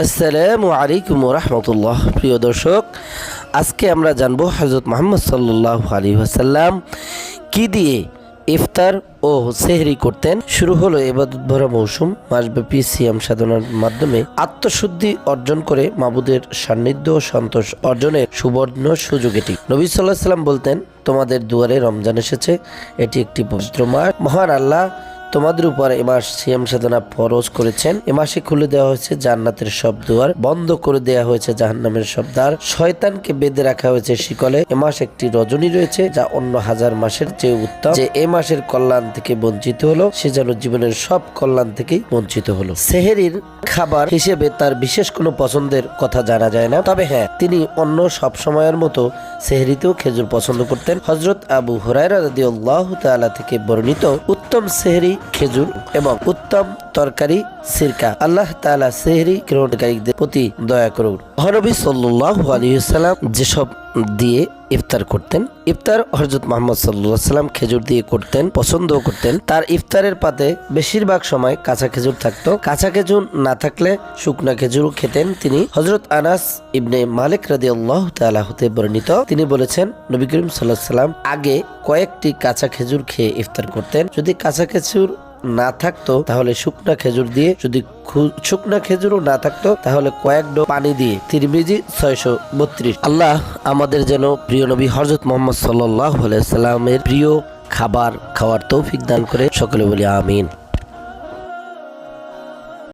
আসসালামু আলাইকুম রহমতুল্লাহ। প্রিয় দর্শক, আজকে আমরা জানব হজরত মোহাম্মদ সাল্লাহ আলী আসাল্লাম কি দিয়ে ইফতার ও সেহরি করতেন। শুরু হলো এবাদত ভরা মৌসুম, মাসব্যাপী সিয়াম সাধনার মাধ্যমে আত্মশুদ্ধি অর্জন করে মাবুদের সান্নিধ্য ও সন্তোষ অর্জনের সুবর্ণ সুযোগ এটি। নবী সাল্লাহ সাল্লাম বলতেন, তোমাদের দুয়ারে রমজান এসেছে, এটি একটি পবিত্র মাস। মহান আল্লাহ তোমাদের উপর এ মাস সিয়াম সাধনা ফরজ করেছেন। এ মাসে খুলে দেওয়া হয়েছে জান্নাতের সব দুয়ার, বন্ধ করে দেওয়া হয়েছে জাহান্নামের সব দ্বার। শয়তানকে বেঁধে রাখা হয়েছে শিকলে। এ মাস একটি রজনী রয়েছে যা অন্য হাজার মাসের চেয়ে উত্তম। যে এ মাসের কল্যাণ থেকে বঞ্চিত হলো, সে যেন জীবনের সব কল্যাণ থেকেই বঞ্চিত হলো। সেহেরির খাবার হিসেবে তার বিশেষ কোনো পছন্দের কথা জানা যায় না। তবে হ্যাঁ তিনি অন্য সব সময়ের মতো সেহরিতেও খেজুর পছন্দ করতেন। হজরত আবু হুরায়রা রাদিয়াল্লাহু তাআলা থেকে বর্ণিত, উত্তম সেহরি খেজুর এবং উত্তম তরকারি সিরকা। আল্লাহ তালা সেহরি গ্রহণকারীদের প্রতি দয়া করুন। হরবি সাল্লু আলাইহি সাল্লাম যেসব দিয়ে ইফতার করতেন। ইফতার হজরত মোহাম্মদ সাল্লাহ সাল্লাম খেজুর দিয়ে করতেন, পছন্দও করতেন। তার ইফতারের পাতে বেশিরভাগ সময় কাঁচা খেজুর থাকতো। কাঁচা খেজুর না থাকলে শুকনা খেজুর খেতেন তিনি। হজরত আনাস ইবনে মালিক রাদি আল্লাহ তালা হতে বর্ণিত। তিনি বলেছেন, নবী করিম সাল্লাহ সাল্লাম আগে কয়েকটি কাঁচা খেজুর খেয়ে ইফতার করতেন। যদি কাঁচা খেজুর না থাকতো, তাহলে শুকনা খেজুর দিয়ে যদি শুকনা খেজুরও না থাকতো, তাহলে কয়েক ডো পানি দিয়ে তিরমিজি ছয়শো বত্রিশ। আল্লাহ আমাদের যেন প্রিয় নবী হজরত মোহাম্মদ সাল্লাহ সাল্লামের প্রিয় খাবার খাওয়ার তৌফিক দান করে, সকলে বলি আমিন।